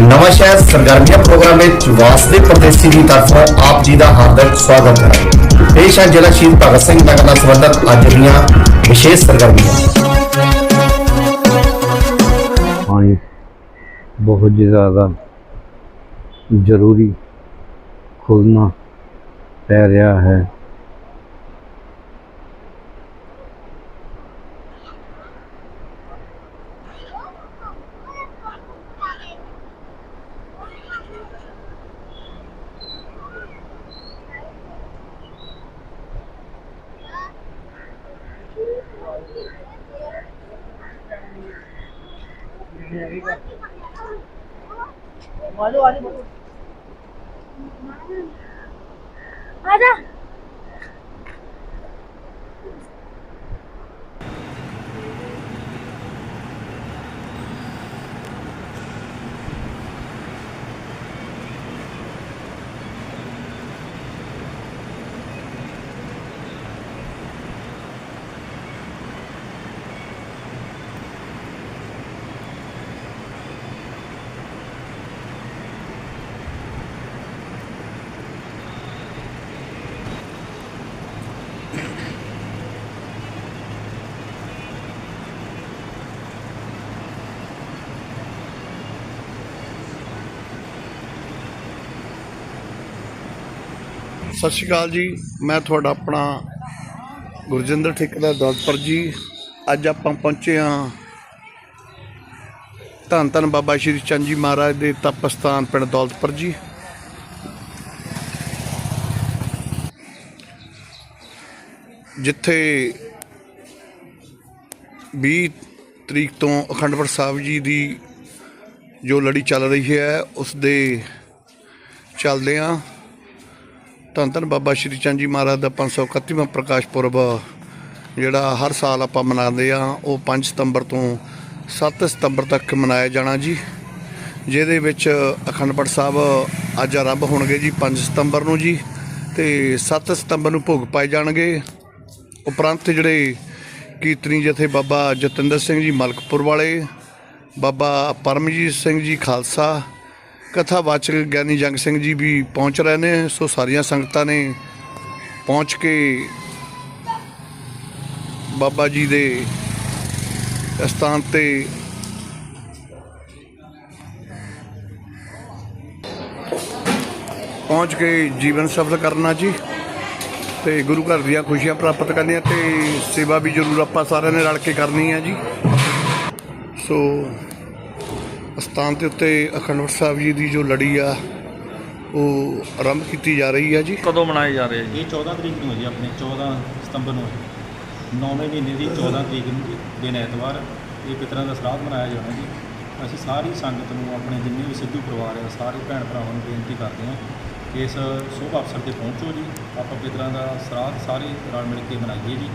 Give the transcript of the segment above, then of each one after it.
ਨਵਾਂ ਸ਼ਹਿਰ ਸਰਗਰਮੀਆਂ ਪ੍ਰੋਗਰਾਮ ਵਿੱਚ ਵਾਸਦੇ ਪ੍ਰਦੇਸ਼ੀ ਦੀ ਤਰਫੋਂ ਆਪ ਜੀ ਦਾ ਹਾਰਦਿਕ ਸਵਾਗਤ ਹੈ ਪੇਸ਼ ਹੈ ਜ਼ਿਲ੍ਹਾ ਸ਼ਹੀਦ ਭਗਤ ਸਿੰਘ ਨਗਰ ਨਾਲ ਸੰਬੰਧਿਤ ਅੱਜ ਦੀਆਂ ਵਿਸ਼ੇਸ਼ ਸਰਗਰਮੀਆਂ ਪਾਣੀ ਬਹੁਤ ਜ਼ਿਆਦਾ ਜ਼ਰੂਰੀ ਖੋਲ੍ਹਣਾ ਪੈ ਰਿਹਾ ਹੈ आजा ਸਤਿ ਸ਼੍ਰੀ ਅਕਾਲ ਜੀ। ਮੈਂ ਤੁਹਾਡਾ ਆਪਣਾ ਗੁਰਜਿੰਦਰ ਠੇਕੇਦਾਰ ਦੌਲਤਪੁਰ ਜੀ। ਅੱਜ ਆਪਾਂ ਪਹੁੰਚੇ ਹਾਂ ਧੰਨ ਧੰਨ ਬਾਬਾ ਸ਼੍ਰੀ ਚੰਦ ਜੀ ਮਹਾਰਾਜ ਦੇ ਤਪ ਸਥਾਨ ਪਿੰਡ ਦੌਲਤਪੁਰ ਜੀ। ਜਿੱਥੇ 20 ਤਰੀਕ ਤੋਂ ਅਖੰਡਪੁਰ ਸਾਹਿਬ ਜੀ ਦੀ ਜੋ ਲੜੀ ਚੱਲ ਰਹੀ ਹੈ, ਉਸ ਦੇ ਚੱਲਦੇ ਹਾਂ ਧੰਨ ਧੰਨ ਬਾਬਾ ਸ਼੍ਰੀ ਚੰਦ ਜੀ ਮਹਾਰਾਜ ਦਾ 531ਵਾਂ ਪ੍ਰਕਾਸ਼ ਪੁਰਬ, ਜਿਹੜਾ ਹਰ ਸਾਲ ਆਪਾਂ ਮਨਾਉਂਦੇ ਆ ਉਹ 5 ਸਤੰਬਰ ਤੋਂ 7 ਸਤੰਬਰ ਤੱਕ ਮਨਾਇਆ ਜਾਣਾ ਜੀ। ਜਿਹਦੇ ਵਿੱਚ ਅਖੰਡ ਪਾਠ ਸਾਹਿਬ ਅੱਜ ਆਰੰਭ ਹੋਣਗੇ ਜੀ 5 ਸਤੰਬਰ ਨੂੰ ਜੀ, ਤੇ 7 ਸਤੰਬਰ ਨੂੰ ਭੋਗ ਪਾਏ ਜਾਣਗੇ। ਉਪਰੰਤ ਜਿਹੜੇ ਕੀਰਤਨੀ ਜਥੇ ਬਾਬਾ ਜਤਿੰਦਰ ਸਿੰਘ ਜੀ ਮਲਕਪੁਰ ਵਾਲੇ, ਬਾਬਾ ਪਰਮਜੀਤ ਸਿੰਘ ਜੀ ਖਾਲਸਾ ਕਥਾਵਾਚਕ ਗਿਆਨੀ ਜੰਗ ਸਿੰਘ ਜੀ ਵੀ ਪਹੁੰਚ ਰਹੇ ਨੇ, ਸੋ ਸਾਰੀਆਂ ਸੰਗਤਾਂ ਨੇ ਪਹੁੰਚ ਕੇ ਬਾਬਾ ਜੀ ਦੇ ਸਥਾਨ ਤੇ ਪਹੁੰਚ ਕੇ ਜੀਵਨ ਸਫਲ ਕਰਨਾ ਜੀ। ਤੇ ਗੁਰੂ ਘਰ ਦੀਆਂ ਖੁਸ਼ੀਆਂ ਪ੍ਰਾਪਤ ਕਰਨੀਆਂ ਤੇ ਸੇਵਾ ਵੀ ਜ਼ਰੂਰ ਆਪਾਂ ਸਾਰਿਆਂ ਨੇ ਰਲ ਕੇ ਕਰਨੀ ਹੈ ਜੀ। ਸੋ ਸਥਾਨ ਦੇ ਉੱਤੇ ਅਖੰਡ ਪਾਠ ਸਾਹਿਬ ਜੀ ਦੀ ਜੋ ਲੜੀ ਆ ਉਹ ਆਰੰਭ ਕੀਤੀ ਜਾ ਰਹੀ ਹੈ ਜੀ। ਕਦੋਂ ਮਨਾਏ ਜਾ ਰਹੇ ਜੀ? ਇਹ 14 ਤਰੀਕ ਨੂੰ ਹੈ ਜੀ ਆਪਣੇ 14 ਸਤੰਬਰ ਨੂੰ ਹੈ। 9ਵੇਂ ਮਹੀਨੇ ਦੀ 14 ਤਰੀਕ ਨੂੰ ਜੀ, ਦਿਨ ਐਤਵਾਰ ਇਹ ਪਿਤਰਾਂ ਦਾ ਸਰਾਧ ਮਨਾਇਆ ਜਾਣਾ ਜੀ। ਅਸੀਂ ਸਾਰੀ ਸੰਗਤ ਨੂੰ ਆਪਣੇ ਜਿੰਨੇ ਵੀ ਸਿੱਧੂ ਪਰਿਵਾਰ ਆ ਸਾਰੇ ਭੈਣ ਭਰਾਵਾਂ ਨੂੰ ਬੇਨਤੀ ਕਰਦੇ ਹਾਂ ਕਿ ਇਸ ਸ਼ੁਭ ਅਵਸਰ ਤੇ ਪਹੁੰਚੋ ਜੀ। ਆਪਾਂ ਪਿਤਰਾਂ ਦਾ ਸਰਾਧ ਸਾਰੇ ਰਲ ਮਿਲ ਕੇ ਮਨਾਈਏ ਜੀ।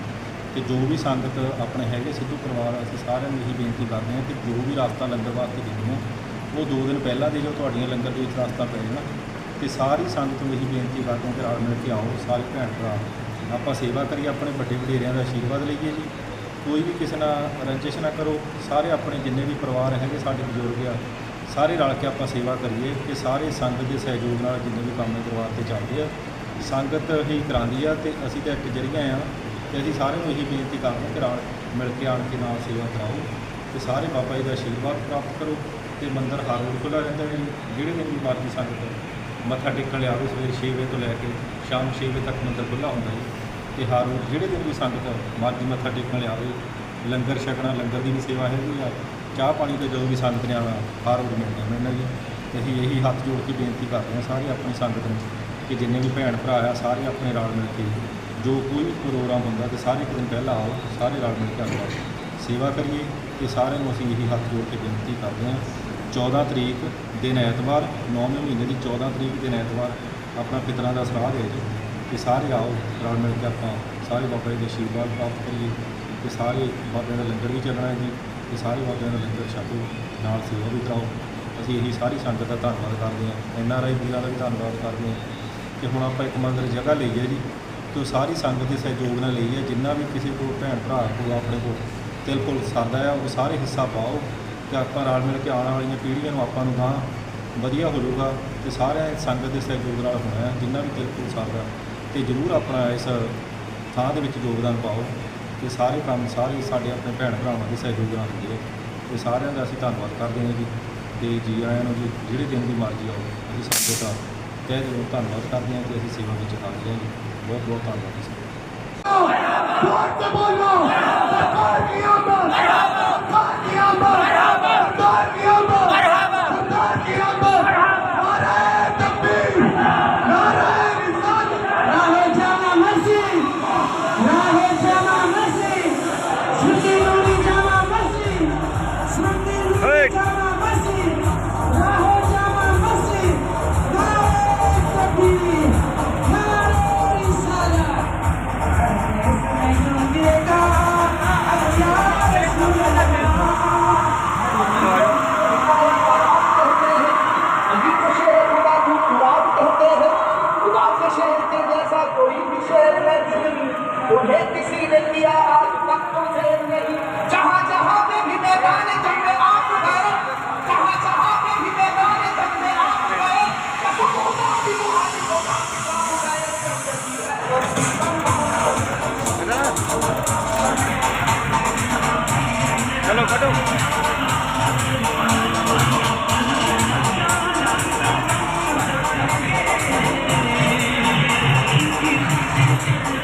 ਤੇ ਜੋ ਵੀ ਸੰਗਤ ਆਪਣੇ ਹੈਗੇ ਸਿੱਧੂ ਪਰਿਵਾਰ, ਅਸੀਂ ਸਾਰਿਆਂ ਨੂੰ ਇਹੀ ਬੇਨਤੀ ਕਰਦੇ ਹਾਂ ਕਿ ਜੋ ਵੀ ਰਾਸਤਾ ਲੰਗਰ ਵਾਸਤੇ ਦੇਣੀਆਂ ਉਹ ਦੋ ਦਿਨ ਪਹਿਲਾਂ ਦੇ ਜੋ ਤੁਹਾਡੀਆਂ ਲੰਗਰ ਦੇ ਵਿੱਚ ਰਾਸਤਾ ਪੈ ਜਾਣਾ ਤੇ ਸਾਰੀ ਸੰਗਤ ਨੂੰ ਇਹੀ ਬੇਨਤੀ ਕਰਦੇ ਹਾਂ ਕਿ ਰਲ ਮਿਲ ਕੇ ਆਓ, ਸਾਰੇ ਭੈਣ ਭਰਾ। ਆਪਾਂ ਸੇਵਾ ਕਰੀਏ, ਆਪਣੇ ਵੱਡੇ ਵਡੇਰਿਆਂ ਦਾ ਆਸ਼ੀਰਵਾਦ ਲਈਏ ਜੀ। ਕੋਈ ਵੀ ਕਿਸੇ ਨਾਲ ਰੰਜਿਸ਼ ਨਾ ਕਰੋ, ਸਾਰੇ ਆਪਣੇ ਜਿੰਨੇ ਵੀ ਪਰਿਵਾਰ ਹੈਗੇ, ਸਾਡੇ ਬਜ਼ੁਰਗ ਆ, ਸਾਰੇ ਰਲ ਕੇ ਆਪਾਂ ਸੇਵਾ ਕਰੀਏ ਕਿ ਸਾਰੇ ਸੰਗਤ ਦੇ ਸਹਿਯੋਗ ਨਾਲ ਜਿੰਨੇ ਵੀ ਕੰਮ ਪਰਿਵਾਰ ਤੇ ਚੱਲਦੇ ਆ, ਸੰਗਤ ਹੀ ਕਰਾਉਂਦੀ ਆ ਤੇ ਅਸੀਂ ਤਾਂ ਇੱਕ ਜਰੀਆ ਆ। ਤੇ ਅਸੀਂ ਸਾਰਿਆਂ ਨੂੰ ਇਹੀ ਬੇਨਤੀ ਕਰਦੇ ਹਾਂ ਕਿ ਰਲ ਮਿਲ ਕੇ ਆਣ ਕੇ ਨਾਲ ਸੇਵਾ ਕਰਾਓ ਤੇ ਸਾਰੇ ਬਾਬਾ ਜੀ ਦਾ ਆਸ਼ੀਰਵਾਦ ਪ੍ਰਾਪਤ ਕਰੋ ਤੇ ਮੰਦਰ ਹਰ ਰੋਜ਼ ਖੁੱਲ੍ਹਾ ਰਹਿੰਦਾ ਹੈ। ਜਿਹੜੇ ਦਿਨ ਵੀ ਮਰਜ਼ੀ ਸੰਗਤ ਮੱਥਾ ਟੇਕਣ ਲਈ ਆਵੇ, ਸਵੇਰੇ 6 ਵਜੇ ਤੋਂ ਲੈ ਕੇ ਸ਼ਾਮ 6 ਵਜੇ ਤੱਕ ਮੰਦਰ ਖੁੱਲ੍ਹਾ ਹੁੰਦਾ ਜੀ ਤੇ ਹਰ ਰੋਜ਼ ਜਿਹੜੇ ਦਿਨ ਵੀ ਸੰਗਤ ਮਰਜ਼ੀ ਮੱਥਾ ਟੇਕਣ ਲਈ ਆਵੇ, ਲੰਗਰ ਛਕਣਾ, ਲੰਗਰ ਦੀ ਵੀ ਸੇਵਾ ਹੈਗੀ ਆ, ਚਾਹ ਪਾਣੀ ਤੇ ਜਦੋਂ ਵੀ ਸੰਗਤ ਨੇ ਆਉਣਾ, ਹਰ ਰੋਜ਼ ਮਿਲਣਾ ਮਿਲਣਾ ਜੀ। ਤੇ ਅਸੀਂ ਇਹੀ ਹੱਥ ਜੋੜ ਕੇ ਬੇਨਤੀ ਕਰਦੇ ਹਾਂ ਸਾਰੇ ਆਪਣੀ ਸੰਗਤ ਨੂੰ ਕਿ ਜਿੰਨੇ ਵੀ ਭੈਣ ਭਰਾ ਆ, ਸਾਰੇ ਆਪਣੇ ਰਲ ਮਿਲ ਕੇ ਜੋ ਕੋਈ ਵੀ ਪ੍ਰੋਗਰਾਮ ਹੁੰਦਾ ਤੇ ਸਾਰੇ ਇੱਕ ਦਿਨ ਪਹਿਲਾਂ ਆਓ, ਸਾਰੇ ਰਲ ਮਿਲ ਕੇ ਆਪਾਂ ਸੇਵਾ ਕਰੀਏ ਤੇ ਸਾਰਿਆਂ ਨੂੰ ਅਸੀਂ ਇਹੀ ਹੱਥ ਜੋੜ ਕੇ ਬੇਨਤੀ ਕਰਦੇ ਹਾਂ। 14 ਤਰੀਕ ਦਿਨ ਐਤਵਾਰ 9ਵੇਂ ਮਹੀਨੇ ਦੀ 14 ਤਰੀਕ ਦਿਨ ਐਤਵਾਰ ਆਪਣਾ ਪਿਤਰਾਂ ਦਾ ਸਰਾਧ ਹੈ ਜੀ। ਤੇ ਸਾਰੇ ਆਓ, ਰਲ ਮਿਲ ਕੇ ਆਪਾਂ ਸਾਰੇ ਬਾਬਾ ਜੀ ਦੇ ਆਸ਼ੀਰਵਾਦ ਪ੍ਰਾਪਤ ਕਰੀਏ ਤੇ ਸਾਰੇ ਬਾਬਿਆਂ ਦਾ ਲੰਗਰ ਵੀ ਚੱਲਣਾ ਹੈ ਜੀ ਤੇ ਸਾਰੇ ਬਾਬਿਆਂ ਦਾ ਲੰਗਰ ਛਕੋ, ਨਾਲ ਸੇਵਾ ਵੀ ਕਰਾਓ। ਅਸੀਂ ਇਹੀ ਸਾਰੀ ਸੰਗਤ ਦਾ ਧੰਨਵਾਦ ਕਰਦੇ ਹਾਂ। ਐਨ ਆਰ ਆਈ ਵੀਰਾਂ ਦਾ ਵੀ ਧੰਨਵਾਦ ਕਰਦੇ ਹਾਂ। ਕਿ ਹੁਣ ਆਪਾਂ ਇੱਕ ਮੰਦਰ ਜਗ੍ਹਾ ਲਈ ਹੈ ਜੀ। ਤੇ ਉਹ ਸਾਰੀ ਸੰਗਤ ਦੇ ਸਹਿਯੋਗ ਨਾਲ ਲਈ ਹੈ, ਜਿੰਨਾ ਵੀ ਕਿਸੇ ਕੋਲ ਭੈਣ ਭਰਾ ਕੋਲ ਆਪਣੇ ਕੋਲ ਤਿਲ ਕੋਲ ਸਰਦਾ ਆ, ਉਹ ਸਾਰੇ ਹਿੱਸਾ ਪਾਓ ਤੇ ਆਪਾਂ ਰਲ ਮਿਲ ਕੇ ਆਉਣ ਵਾਲੀਆਂ ਪੀੜ੍ਹੀਆਂ ਨੂੰ ਆਪਾਂ ਨੂੰ ਗਾਂ ਵਧੀਆ ਹੋ ਜਾਊਗਾ ਤੇ ਸਾਰਿਆਂ ਸੰਗਤ ਦੇ ਸਹਿਯੋਗ ਨਾਲ ਹੋਣਾ ਹੈ, ਜਿੰਨਾ ਵੀ ਤਿਲ ਕੋਲ ਸਕਦਾ ਤੇ ਜਰੂਰ ਆਪਣਾ ਇਸ ਥਾਂ ਦੇ ਵਿੱਚ ਯੋਗਦਾਨ ਪਾਓ ਤੇ ਸਾਰੇ ਕੰਮ, ਸਾਰੇ ਸਾਡੇ ਆਪਣੇ ਭੈਣ ਭਰਾਵਾਂ ਦੇ ਸਹਿਯੋਗ ਨਾਲ ਹੁੰਦੇ ਆ ਤੇ ਸਾਰਿਆਂ ਦਾ ਅਸੀਂ ਧੰਨਵਾਦ ਕਰਦੇ ਹਾਂ ਜੀ। ਤੇ ਜੀ ਆਇਆਂ ਨੂੰ ਜੀ, ਜਿਹੜੇ ਦਿਨ ਦੀ ਮਰਜ਼ੀ ਆਓ, ਅਸੀਂ ਸੰਗਤ ਦਾ ਤਹਿ ਦਿਲੋਂ ਧੰਨਵਾਦ ਕਰਦੇ ਹਾਂ ਕਿ ਅਸੀਂ ਸੇਵਾ ਵਿੱਚ ਹਾਜ਼ਰ ਹਾਂ ਜੀ। ਬਹੁਤ ਬਹੁਤ ਧੰਨਵਾਦ ਜੀ। उन्हें किसी ने किया आज तक तो